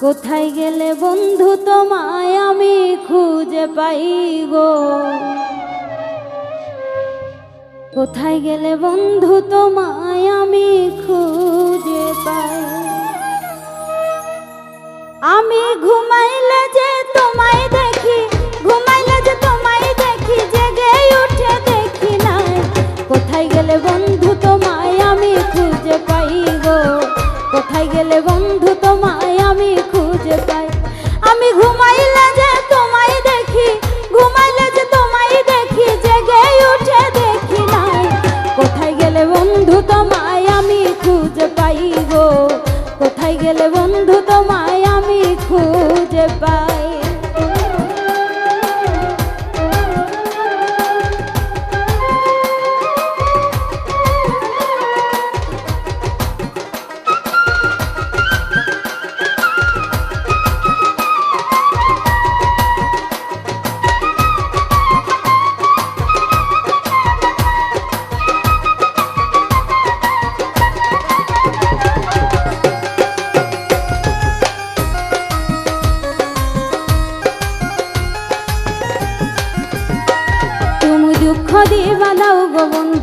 কোথায় গেলে বন্ধু তোমায় আমি খুঁজে পাই গো কোথায় গেলে বন্ধু তোমায় আমি খুঁজে পাই? আমি ঘুমাইলে যে তোমায় দেখি, ঘুমাইলে যে তোমায় দেখি, জেগে উঠে দেখি নাই। কোথায় গেলে বন্ধু তোমায় আমি খুঁজে পাই গো কোথায় গেলে বন্ধু তোমায় বন্ধু তোমায় আমি খুঁজে পাইব? কোথায় গেলে বন্ধু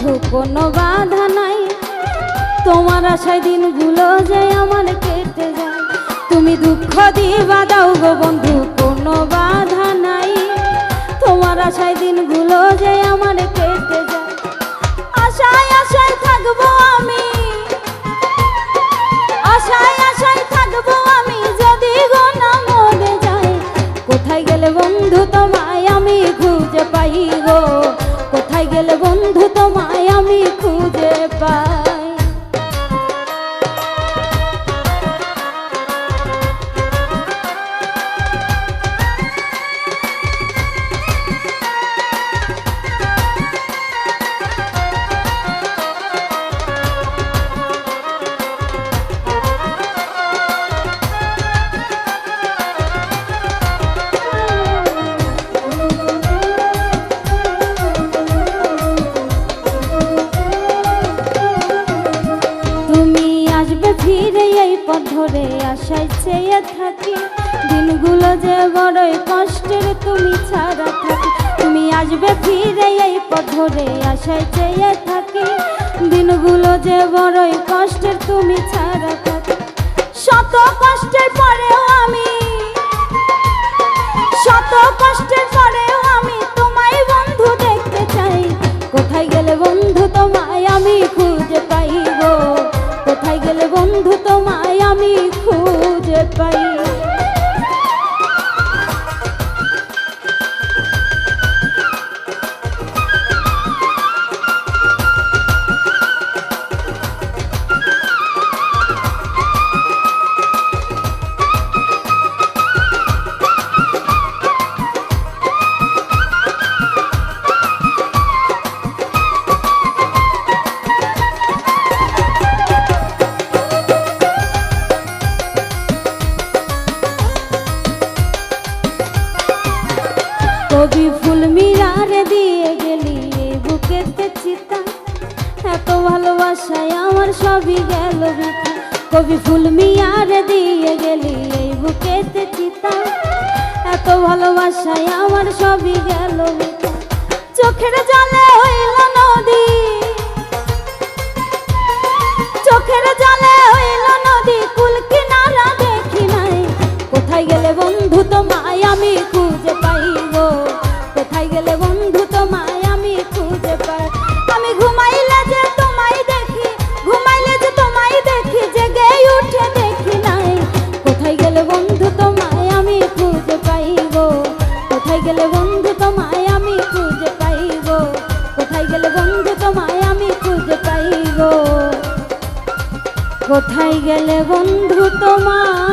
বন্ধু কোনো বাধা নাই। তোমার আশায় দিনগুলো যে আমার কেটে যায়। তুমি দুঃখ দিবা দাও গো বন্ধু, কোনো বাধা কোথায় গেলে বন্ধু তোমায় আমি খুঁজে পাই? ধরে আশায় চেয়ে থাকি। দিনগুলো যে বড়ই কষ্টের, তুমি ছাড়া থাকি। তুমি আসবে ফিরে এই পথ ধরে আশায় চেয়ে থাকি। দিনগুলো যে বড়ই কষ্টের, তুমি ছাড়া থাকি। শত কষ্টের পরেও আমি, শত কষ্টের পরেও আমি তোমায় বন্ধু দেখতে চাই। কোথায় গেলে বন্ধু গো কোথায় গেলে বন্ধু তোমায় আমি খুঁজে পাই? কবি ফুল মিরারে দিয়ে গেলি এই বুকেতে চিতা। এত ভালোবাসায় আমার সবই গেল বৃথা কবি ফুল মিয়ারে দিয়ে গেলি এই বুকেতে চিতা। এত ভালোবাসায় আমার সবই গেল বৃথা চোখের জলে কোথায় গেলে বন্ধু তোমায় আমি খুঁজে পাই গো কোথায় গেলে বন্ধু তোমায় আমি খুঁজে পাই? আমি ঘুমাইলে যে তোমায় দেখি, ঘুমাইলে যে তোমায় দেখি, জেগে উঠে দেখি নাই। কোথায় গেলে বন্ধু তোমায় আমি খুঁজে পাই গো কোথায় গেলে বন্ধু তোমায় আমি খুঁজে পাই গো কোথায় গেলে বন্ধু তোমায় আমি খুঁজে পাই গো কোথায় গেলে বন্ধু তোমার